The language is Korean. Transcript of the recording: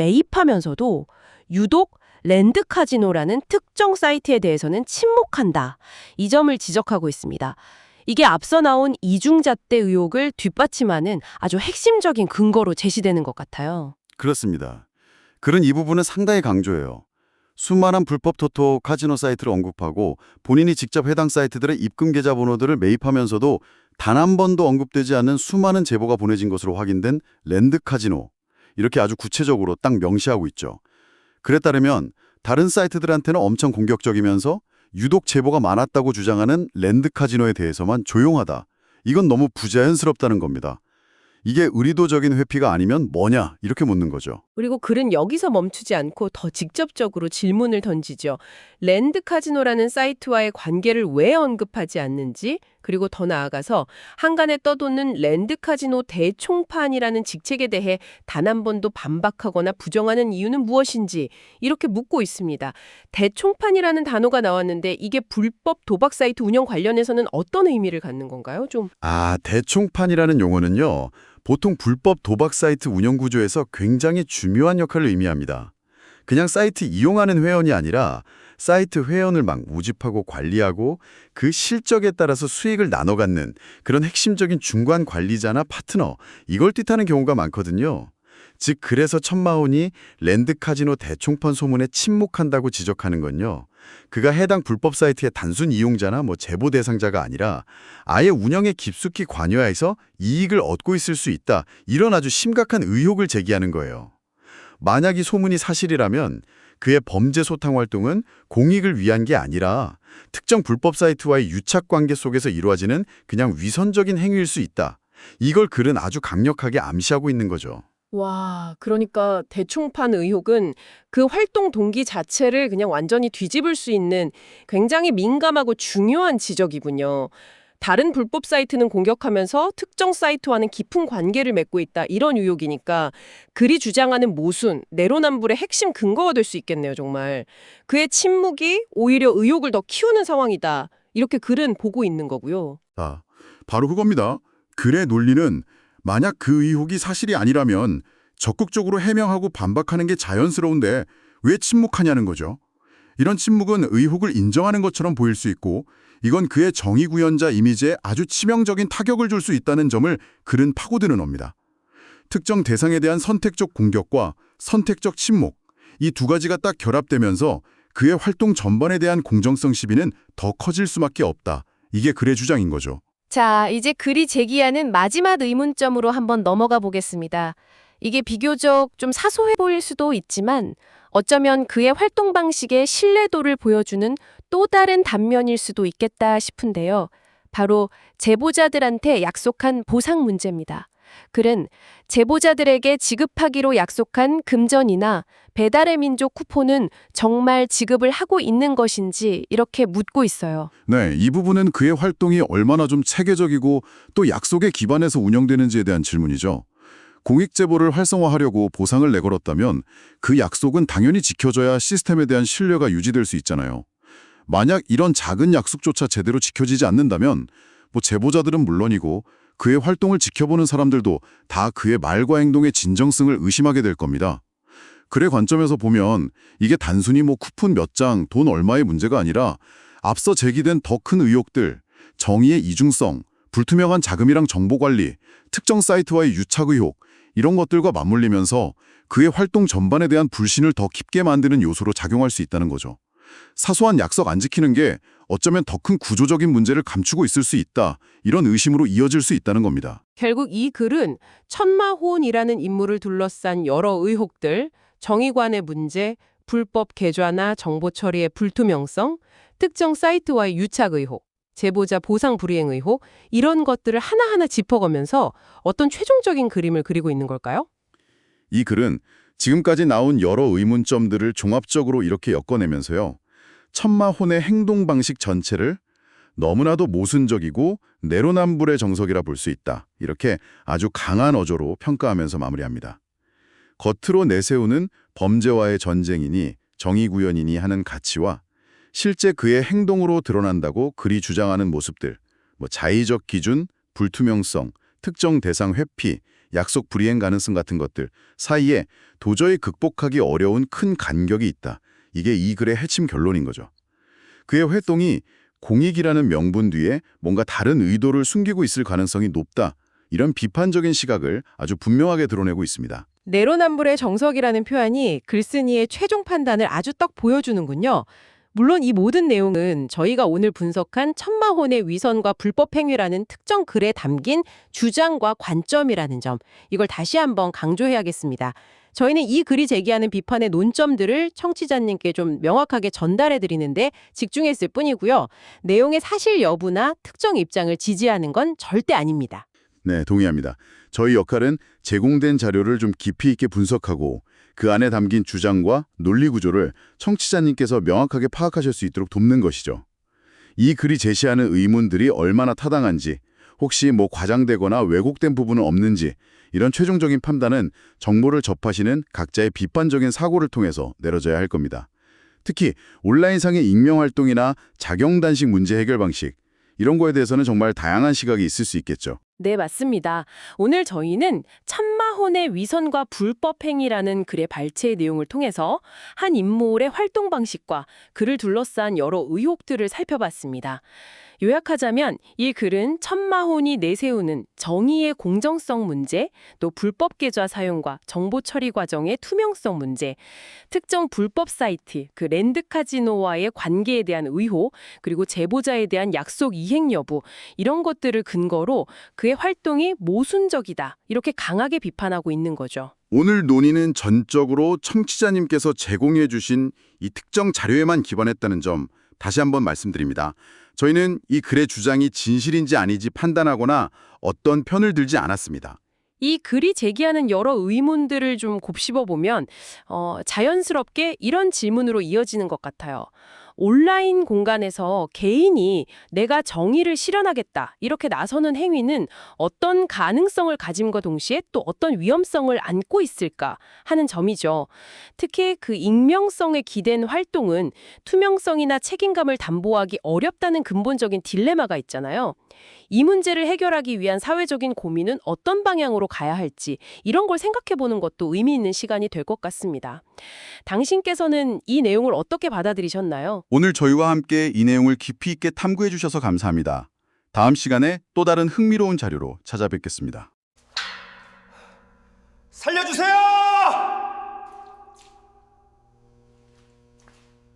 매입하면서도 유독 랜드 카지노라는 특정 사이트에 대해서는 침묵한다. 이 점을 지적하고 있습니다. 이게 앞서 나온 이중잣대 의혹을 뒷받침하는 아주 핵심적인 근거로 제시되는 것 같아요. 그렇습니다. 글은 이 부분은 상당히 강조해요. 수많은 불법 토토 카지노 사이트를 언급하고 본인이 직접 해당 사이트들의 입금 계좌 번호들을 매입하면서도 단 한 번도 언급되지 않는 수많은 제보가 보내진 것으로 확인된 랜드 카지노. 이렇게 아주 구체적으로 딱 명시하고 있죠. 그에 따르면 다른 사이트들한테는 엄청 공격적이면서 유독 제보가 많았다고 주장하는 랜드 카지노에 대해서만 조용하다. 이건 너무 부자연스럽다는 겁니다. 이게 의리도적인 회피가 아니면 뭐냐 이렇게 묻는 거죠. 그리고 글은 여기서 멈추지 않고 더 직접적으로 질문을 던지죠. 랜드 카지노라는 사이트와의 관계를 왜 언급하지 않는지, 그리고 더 나아가서 한간에 떠도는 랜드 카지노 대총판이라는 직책에 대해 단 한 번도 반박하거나 부정하는 이유는 무엇인지 이렇게 묻고 있습니다. 대총판이라는 단어가 나왔는데 이게 불법 도박 사이트 운영 관련해서는 어떤 의미를 갖는 건가요? 좀 아, 대총판이라는 용어는요. 보통 불법 도박 사이트 운영 구조에서 굉장히 중요한 역할을 의미합니다. 그냥 사이트 이용하는 회원이 아니라 사이트 회원을 막 모집하고 관리하고 그 실적에 따라서 수익을 나눠 갖는 그런 핵심적인 중간 관리자나 파트너 이걸 뜻하는 경우가 많거든요. 즉 그래서 천마온이 랜드 카지노 대총판 소문에 침묵한다고 지적하는 건요. 그가 해당 불법 사이트의 단순 이용자나 뭐 제보 대상자가 아니라 아예 운영에 깊숙이 관여해서 이익을 얻고 있을 수 있다. 이런 아주 심각한 의혹을 제기하는 거예요. 만약 이 소문이 사실이라면 그의 범죄 소탕 활동은 공익을 위한 게 아니라 특정 불법 사이트와의 유착 관계 속에서 이루어지는 그냥 위선적인 행위일 수 있다. 이걸 글은 아주 강력하게 암시하고 있는 거죠. 와, 그러니까 대충판 의혹은 그 활동 동기 자체를 그냥 완전히 뒤집을 수 있는 굉장히 민감하고 중요한 지적이군요. 다른 불법 사이트는 공격하면서 특정 사이트와는 깊은 관계를 맺고 있다. 이런 의혹이니까 글이 주장하는 모순, 내로남불의 핵심 근거가 될 수 있겠네요, 정말. 그의 침묵이 오히려 의혹을 더 키우는 상황이다. 이렇게 글은 보고 있는 거고요. 아, 바로 그겁니다. 글의 논리는 만약 그 의혹이 사실이 아니라면 적극적으로 해명하고 반박하는 게 자연스러운데 왜 침묵하냐는 거죠. 이런 침묵은 의혹을 인정하는 것처럼 보일 수 있고 이건 그의 정의 구현자 이미지에 아주 치명적인 타격을 줄 수 있다는 점을 글은 파고드는 겁니다. 특정 대상에 대한 선택적 공격과 선택적 침묵, 이 두 가지가 딱 결합되면서 그의 활동 전반에 대한 공정성 시비는 더 커질 수밖에 없다. 이게 글의 주장인 거죠. 자, 이제 글이 제기하는 마지막 의문점으로 한번 넘어가 보겠습니다. 이게 비교적 좀 사소해 보일 수도 있지만 어쩌면 그의 활동 방식의 신뢰도를 보여주는 또 다른 단면일 수도 있겠다 싶은데요. 바로 제보자들한테 약속한 보상 문제입니다. 글은 제보자들에게 지급하기로 약속한 금전이나 배달의 민족 쿠폰은 정말 지급을 하고 있는 것인지 이렇게 묻고 있어요. 네, 이 부분은 그의 활동이 얼마나 좀 체계적이고 또 약속에 기반해서 운영되는지에 대한 질문이죠. 공익 제보를 활성화하려고 보상을 내걸었다면 그 약속은 당연히 지켜져야 시스템에 대한 신뢰가 유지될 수 있잖아요. 만약 이런 작은 약속조차 제대로 지켜지지 않는다면 뭐 제보자들은 물론이고 그의 활동을 지켜보는 사람들도 다 그의 말과 행동의 진정성을 의심하게 될 겁니다. 글의 관점에서 보면 이게 단순히 뭐 쿠폰 몇 장, 돈 얼마의 문제가 아니라 앞서 제기된 더 큰 의혹들, 정의의 이중성, 불투명한 자금이랑 정보 관리, 특정 사이트와의 유착 의혹, 이런 것들과 맞물리면서 그의 활동 전반에 대한 불신을 더 깊게 만드는 요소로 작용할 수 있다는 거죠. 사소한 약속 안 지키는 게 어쩌면 더 큰 구조적인 문제를 감추고 있을 수 있다. 이런 의심으로 이어질 수 있다는 겁니다. 결국 이 글은 천마호은이라는 인물을 둘러싼 여러 의혹들, 정의관의 문제, 불법 계좌나 정보 처리의 불투명성, 특정 사이트와의 유착 의혹, 제보자 보상 불이행 의혹 이런 것들을 하나하나 짚어가면서 어떤 최종적인 그림을 그리고 있는 걸까요? 이 글은 지금까지 나온 여러 의문점들을 종합적으로 이렇게 엮어내면서요. 천마혼의 행동 방식 전체를 너무나도 모순적이고 내로남불의 정석이라 볼 수 있다. 이렇게 아주 강한 어조로 평가하면서 마무리합니다. 겉으로 내세우는 범죄와의 전쟁이니 정의구현이니 하는 가치와 실제 그의 행동으로 드러난다고 글이 주장하는 모습들, 뭐 자의적 기준, 불투명성, 특정 대상 회피, 약속 불이행 가능성 같은 것들 사이에 도저히 극복하기 어려운 큰 간격이 있다. 이게 이 글의 핵심 결론인 거죠. 그의 활동이 공익이라는 명분 뒤에 뭔가 다른 의도를 숨기고 있을 가능성이 높다. 이런 비판적인 시각을 아주 분명하게 드러내고 있습니다. 내로남불의 정석이라는 표현이 글쓴이의 최종 판단을 아주 떡 보여주는군요. 물론 이 모든 내용은 저희가 오늘 분석한 천마혼의 위선과 불법 행위라는 특정 글에 담긴 주장과 관점이라는 점, 이걸 다시 한번 강조해야겠습니다. 저희는 이 글이 제기하는 비판의 논점들을 청취자님께 좀 명확하게 전달해 드리는데 집중했을 뿐이고요. 내용의 사실 여부나 특정 입장을 지지하는 건 절대 아닙니다. 네, 동의합니다. 저희 역할은 제공된 자료를 좀 깊이 있게 분석하고 그 안에 담긴 주장과 논리 구조를 청취자님께서 명확하게 파악하실 수 있도록 돕는 것이죠. 이 글이 제시하는 의문들이 얼마나 타당한지, 혹시 뭐 과장되거나 왜곡된 부분은 없는지 이런 최종적인 판단은 정보를 접하시는 각자의 비판적인 사고를 통해서 내려져야 할 겁니다. 특히 온라인상의 익명활동이나 자경단식 문제 해결 방식 이런 거에 대해서는 정말 다양한 시각이 있을 수 있겠죠. 네, 맞습니다. 오늘 저희는 천마혼의 위선과 불법 행위라는 글의 발췌의 내용을 통해서 한 인물의 활동 방식과 그를 둘러싼 여러 의혹들을 살펴봤습니다. 요약하자면 이 글은 천마혼이 내세우는 정의의 공정성 문제, 또 불법 계좌 사용과 정보 처리 과정의 투명성 문제, 특정 불법 사이트, 그 랜드 카지노와의 관계에 대한 의혹, 그리고 제보자에 대한 약속 이행 여부, 이런 것들을 근거로 그의 활동이 모순적이다. 이렇게 강하게 비판하고 있는 거죠. 오늘 논의는 전적으로 청취자님께서 제공해 주신 이 특정 자료에만 기반했다는 점 다시 한번 말씀드립니다. 저희는 이 글의 주장이 진실인지 아닌지 판단하거나 어떤 편을 들지 않았습니다. 이 글이 제기하는 여러 의문들을 좀 곱씹어 보면 어, 자연스럽게 이런 질문으로 이어지는 것 같아요. 온라인 공간에서 개인이 내가 정의를 실현하겠다 이렇게 나서는 행위는 어떤 가능성을 가짐과 동시에 또 어떤 위험성을 안고 있을까 하는 점이죠. 특히 그 익명성에 기댄 활동은 투명성이나 책임감을 담보하기 어렵다는 근본적인 딜레마가 있잖아요. 이 문제를 해결하기 위한 사회적인 고민은 어떤 방향으로 가야 할지 이런 걸 생각해 보는 것도 의미 있는 시간이 될 것 같습니다. 당신께서는 이 내용을 어떻게 받아들이셨나요? 오늘 저희와 함께 이 내용을 깊이 있게 탐구해 주셔서 감사합니다. 다음 시간에 또 다른 흥미로운 자료로 찾아뵙겠습니다. 살려주세요!